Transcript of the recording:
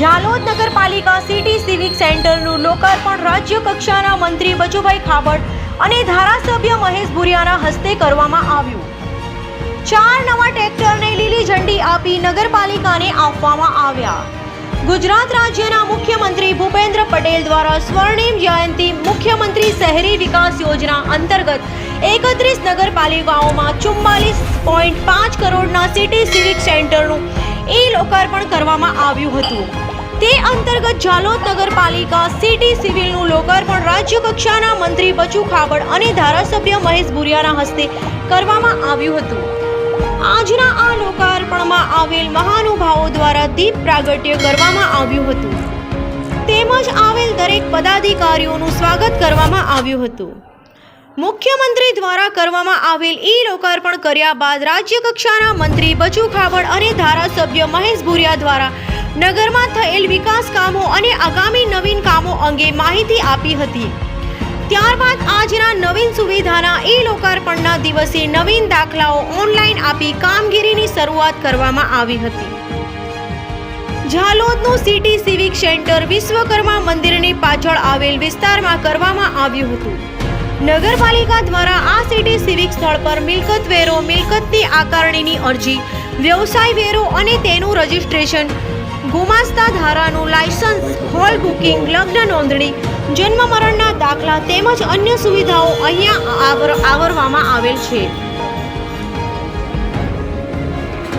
ઝાલોદ નગરપાલિકા city civic સેન્ટરનું લોકાર્પણ રાજ્ય કક્ષાના મંત્રી બચુભાઈ ખાબડ અને ધારાસભ્ય મહેશ ભુરિયાના હસ્તે કરવામાં આવ્યું. ચાર નવા ટ્રેક્ટરને લીલી ઝંડી આપી નગરપાલિકાને આપવામાં આવ્યા. ગુજરાત રાજ્યના મુખ્યમંત્રી ભૂપેન્દ્ર પટેલ દ્વારા સ્વર્ણિમ જયંતિ મુખ્યમંત્રી શહેરી વિકાસ યોજના અંતર્ગત એકત્રીસ નગરપાલિકાઓમાં ચુમ્માલીસ પોઈન્ટ પાંચ કરોડના સિટી સિવિક સેન્ટરનું લોકાર્પણ કરવામાં આવ્યું હતું. તે અંતર્ગત જાલોદ નગરપાલિકા સિટી સિવિલનું લોકાર્પણ રાજ્ય કક્ષાના મંત્રી બચુ ખાબડ અને ધારાસભ્ય મહેશ ભુરિયાના હસ્તે કરવામાં આવ્યું હતું. આજના આ લોકાર્પણમાં આવેલ મહાનુભાવો દ્વારા દીપ પ્રાગટ્ય કરવામાં આવ્યું હતું. તેમજ આવેલ દરેક પદાધિકારીઓનું સ્વાગત કરવામાં આવ્યું હતું. મુખ્યમંત્રી દ્વારા કરવામાં આવેલ ઈ લોકાર્પણ કર્યા બાદ રાજ્ય કક્ષાના મંત્રી બચુ ખાબડ અને ધારાસભ્ય મહેશ ભુરિયા દ્વારા નગરમાં થયેલ વિકાસ કામો અને આગામી નવીન કામો અંગે માહિતી આપી હતી. ત્યારબાદ આજના નવીન સુવિધાના ઈ લોકાર્પણના દિવસે નવીન દાખલાઓ ઓનલાઈન આપી કામગીરીની શરૂઆત કરવામાં આવી હતી. ઝાલોદનું સિટી સિવિક સેન્ટર વિશ્વકર્મા મંદિરની પાછળ આવેલ વિસ્તારમાં કરવામાં આવ્યું હતું. નગરપાલિકા દ્વારા આ સિટી સિવિક સ્થળ પર મિલકત વેરો, મિલકતની આકારણીની અરજી, વ્યવસાય વેરો અને તેનું રજિસ્ટ્રેશન, ગુમાસ્તા ધારાનું લાયસન્સ, હોલ બુકિંગ, લગ્ન નોંધણી, જન્મ મરણના દાખલા તેમજ અન્ય સુવિધાઓ અહીંયા આવર, આવરવામાં આવેલ છે.